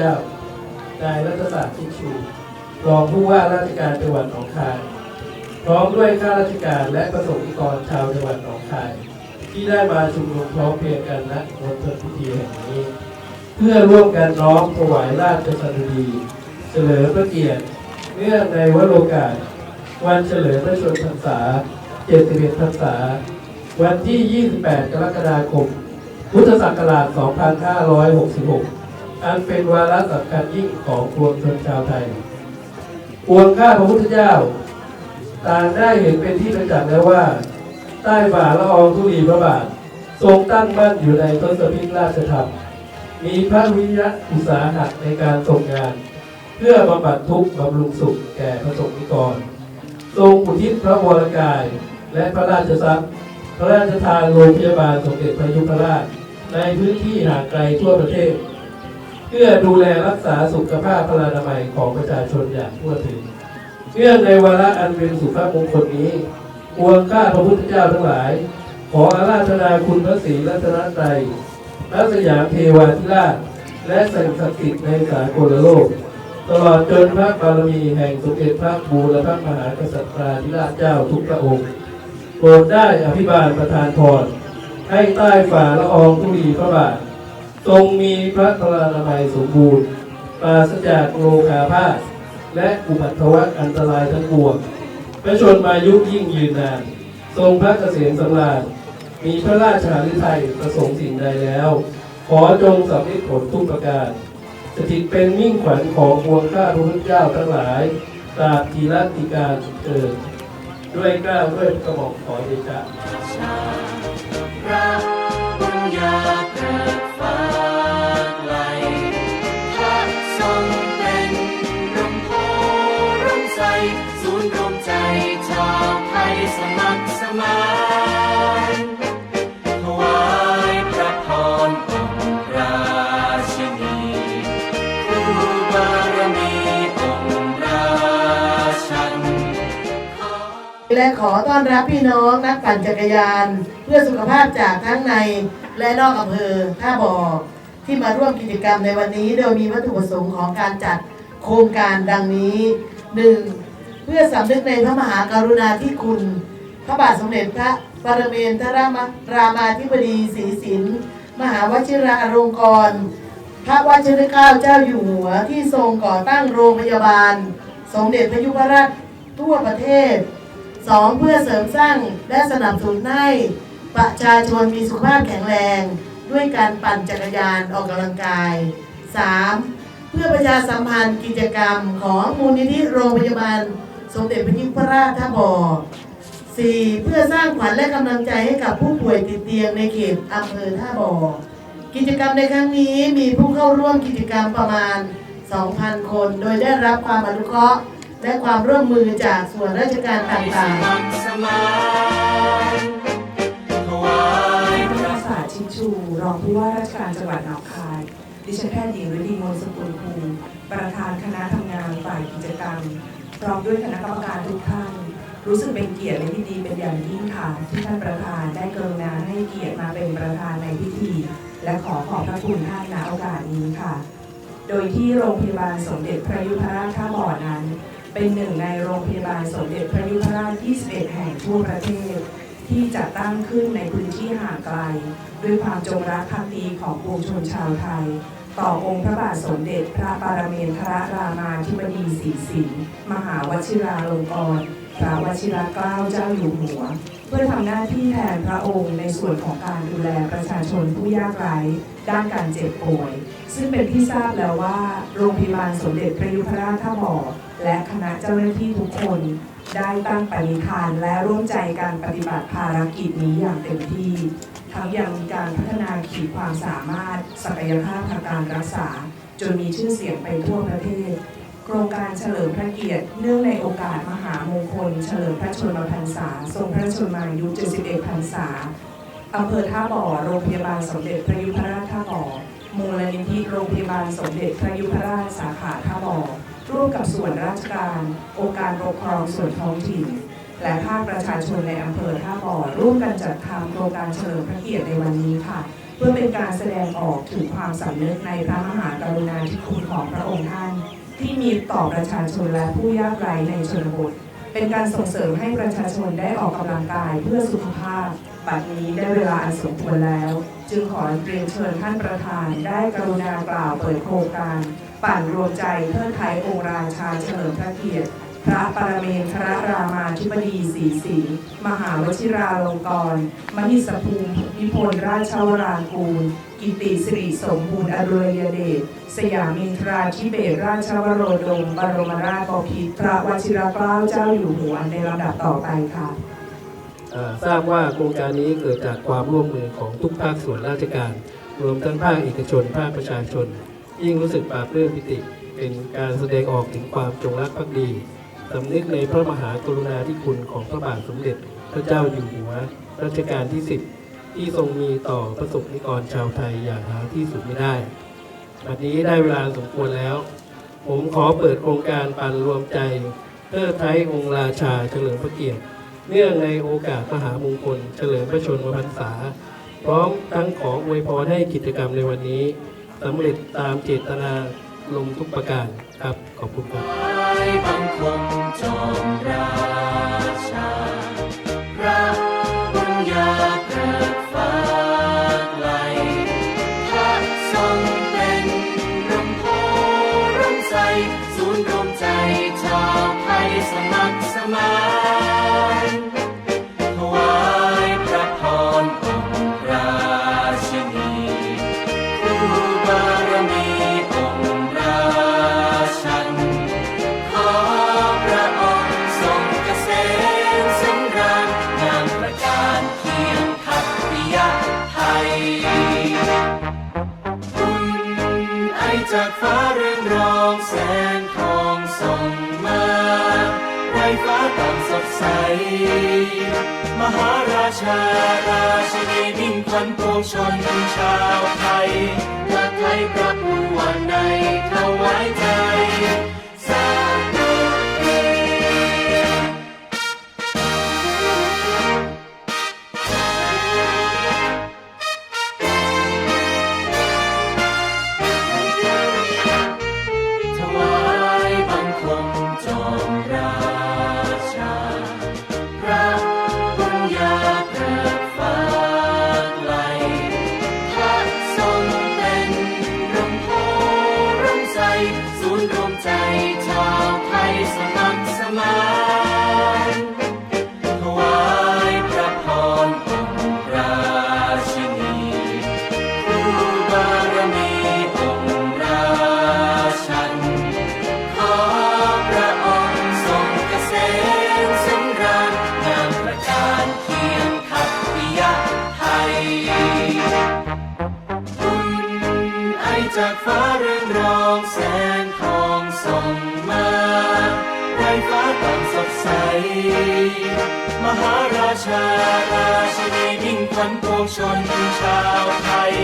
จ้านายรัฐศาสตร์ชิดชู รองผู้ว่าราชการจังหวัดหนองคาย พร้อมด้วยข้าราชการและประสงค์ิกรชาวจังหวัดหนองคาย ที่ได้มาชุมนุมพร้อมเพรียงกันณมณฑลพิธีแห่งนี้ เพื่อร่วมกันน้อมถวายราชสดุดีเฉลิมพระเกียรติเนื่องในวโรกาส วันเฉลิมพระชนมพรรษา 71พรรษา วันที่ 28 กรกฎาคม พุทธศักราช 2566 อันเป็นวาระสำคัญยิ่งของปวงชนชาวไทย ปวงข้าพระพุทธเจ้า ต่างได้เห็นเป็นที่ประจักษ์แล้วว่า ใต้ฝ่าละอองธุลีพระบาท ทรงตั้งมั่นอยู่ในทศพิธราชธรรม มีพระวิริยะอุตสาหะในการทรงงาน เพื่อบำบัดทุกข์บำรุงสุขแก่พระสงฆ์นิกร ทรงอุทิศพระวรกาย และพระราชทรัพย์ พระราชทานโรงพยาบาลสมเด็จพระยุพราช ในพื้นที่ห่างไกลทั่วประเทศ เพื่อดูแลรักษาสุขภาพพลานามัยของประชาชนอย่างทั่วถึงเนื่องในวาระอันเป็นสุภาพมงคลนี้ปวงข้าพระพุทธเจ้าทั้งหลาย ขออาราธนาคุณพระศรีรัตนตรัยพระสยามเทวาธิราช และสิ่งศักดิ์สิทธิ์ในสากลโลก ตลอดจนพระบารมีแห่งสมเด็จพระบูรพมหากษัตริย์ธิราชเจ้าทุกพระองค์โปรดได้อภิบาลประทานพรให้ใต้ฝ่าละอองธุลีพระบาท ทรงมีพระพลานามัยสมบูรณ์ปราศจากโรคาพาธและอุบัติวัตอันตรายทั้งปวงพระชนมายุยิ่งยืนนาน ทรงพระเกษมสำราญมีพระราชาฤทัยประสงค์สิ่งใดแล้ว ขอจงสำเร็จผลทุกประการสถิตเป็นมิ่งขวัญของพวงข้าพระพุทธเจ้าทั้งหลายตราบทีรัติการเกิดด้วยเกล้าด้วยกระหม่อมขอเดชะพระบุญญา สมานถวายพระพรองค์ราชินีผู้บารมีองค์ราชัน และขอต้อนรับพี่น้องนักปั่นจักรยาน เพื่อสุขภาพจากทั้งในและนอกอำเภอท่าบ่อที่มาร่วมกิจกรรมในวันนี้ โดยมีวัตถุประสงค์ของการจัดโครงการดังนี้ 1. เพื่อสำนึกในพระมหากรุณาธิคุณ พระบาทสมเด็จพระปรเมนทรมรามาธิบดีศรีสินมหาวชิราลงกรณ์พระวชิรเกล้าเจ้าอยู่หัวที่ทรงก่อตั้งโรงพยาบาล สมเด็จพระยุพราชทั่วประเทศสองเพื่อเสริมสร้างและสนับสนุนให้ประชาชนมีสุขภาพแข็งแรง ด้วยการปั่นจักรยานออกกำลังกาย 3. เพื่อประชาสัมพันธ์กิจกรรมของมูลนิธิโรงพยาบาล สมเด็จพระยุพราชท่าบ่อ 4. เพื่อสร้างขวัญและกำลังใจให้กับผู้ป่วยติดเตียงในเขตอำเภอท่าบ่อกิจกรรมในครั้งนี้มีผู้เข้าร่วมกิจกรรมประมาณ 2,000 คน โดยได้รับความอนุเคราะห์ และความร่วมมือจากส่วนราชการต่างๆมัครสมานถวายพรัระฐศาสตร์ชิดชู รองผู้ว่าราชการจังหวัดหนองคาย ดิฉันแพทย์หญิงฤดีมนต์สกุลภูมิประธานคณะทำงานฝ่ายกิจกรรม พร้อมด้วยคณะกรรมการทุกท่าน รู้สึกเป็นเกียรติและยินดีเป็นอย่างยิ่งค่ะที่ท่านประธานได้กรุณาให้เกียรติมาเป็นประธานในพิธี และขอขอบพระคุณท่านณโอกาสนี้ค่ะ โดยที่โรงพยาบาลสมเด็จพระยุพราชท่าบ่อนั้น เป็นหนึ่งในโรงพยาบาลสมเด็จพระยุพราช 21 แห่งทั่วประเทศ ที่จัดตั้งขึ้นในพื้นที่ห่างไกล ด้วยความจงรักภักดีของปวงชนชาวไทย ต่อองค์พระบาทสมเด็จพระปรเมนทรรามาธิบดีศรีสินมหาวชิราลงกรณ์พระวชิรเกล้าเจ้าอยู่หัว เพื่อทำหน้าที่แทนพระองค์ในส่วนของการดูแลประชาชนผู้ยากไร้ด้านการเจ็บป่วย ซึ่งเป็นที่ทราบแล้วว่า โรงพยาบาลสมเด็จพระยุพราชท่าบ่อและคณะเจ้าหน้าที่ทุกคน ได้ตั้งปณิธานและร่วมใจการปฏิบัติภารกิจนี้อย่างเต็มที่ ทั้งยังมีการพัฒนาขีดความสามารถ ศักยภาพทางการรักษา จนมีชื่อเสียงไปทั่วประเทศ โครงการเฉลิมพระเกียรติ เนื่องในโอกาสมหามงคล เฉลิมพระชนมพรรษา ทรงพระชนมายุ 71 พรรษาอำเภอท่าบ่อ โรงพยาบาลสมเด็จพระยุพราชท่าบ่อ มูลนิธิโรงพยาบาลสมเด็จพระยุพราชสาขาท่าบ่อ ร่วมกับส่วนราชการ องค์การปกครองส่วนท้องถิ่น และภาคประชาชนในอำเภอท่าบ่อร่วมกันจัดทำโครงการเฉลิมพระเกียรติในวันนี้ค่ะ เพื่อเป็นการแสดงออกถึงความสำนึกในพระมหากรุณาธิคุณของพระองค์ท่าน ที่มีต่อประชาชนและผู้ยากไร้ในชนบทเป็นการส่งเสริมให้ประชาชนได้ออกกำลังกายเพื่อสุขภาพบัดนี้ได้เวลาอันสมควรแล้ว จึงขอเรียนเชิญท่านประธานได้กรุณากล่าวเปิดโครงการ ปั่นรวมใจเทิดไทยองค์ราชาเฉลิมพระเกียรติ พระปรเมนทรรามาธิบดีศรีสิงห์มหาวชิราลงกรณ์มหิสภูมิวิพลราชวรางกูล กิติสิริสมบูรณ์อดุยเดช สยามินทราธิเบศราชวโรดม บรมราชบพิตรพระวชิรเกล้าเจ้าอยู่หัวในลำดับต่อไปค่ะทราบว่าโครงการนี้เกิดจากความร่วมมือของทุกภาคส่วนราชการ รวมทั้งภาคเอกชน ภาคประชาชน ยิ่งรู้สึกปลาบปลื้มปิติ เป็นการแสดงออกถึงความจงรักภักดี สำนึกในพระมหากรุณาธิคุณของพระบาทสมเด็จพระเจ้าอยู่หัว รัชกาลที่10ที่ทรงมีต่อประสบนิกรชาวไทยอย่างหาที่สุดไม่ได้บัดนี้ได้เวลาสมควรแล้ว ผมขอเปิดโครงการปันรวมใจเพื่อไทยองค์ราชาเฉลิมพระเกียรติเนื่องในโอกาสมหามงคล เฉลิมพระชนมพรรษา พร้อมทั้งขออวยพรให้กิจกรรมในวันนี้สำเร็จตามเจตนาลงทุกประการครับ ขอบคุณครับ บังคมจอมรา จากฟ้าเรื่องรองแสงทองส่องมาไร้ฟ้าต่างสดใส มหาราชาราชินีมิ่งขวัญปวงชนชาวไทยเลิศไทยพระผู้วันในถวาย ฟ้าเรืองรองแสงทองส่องมาไร้ฟ้าต่างสดใส มหาราชาราชินีมิ่งขวัญปวงชนชาวไทย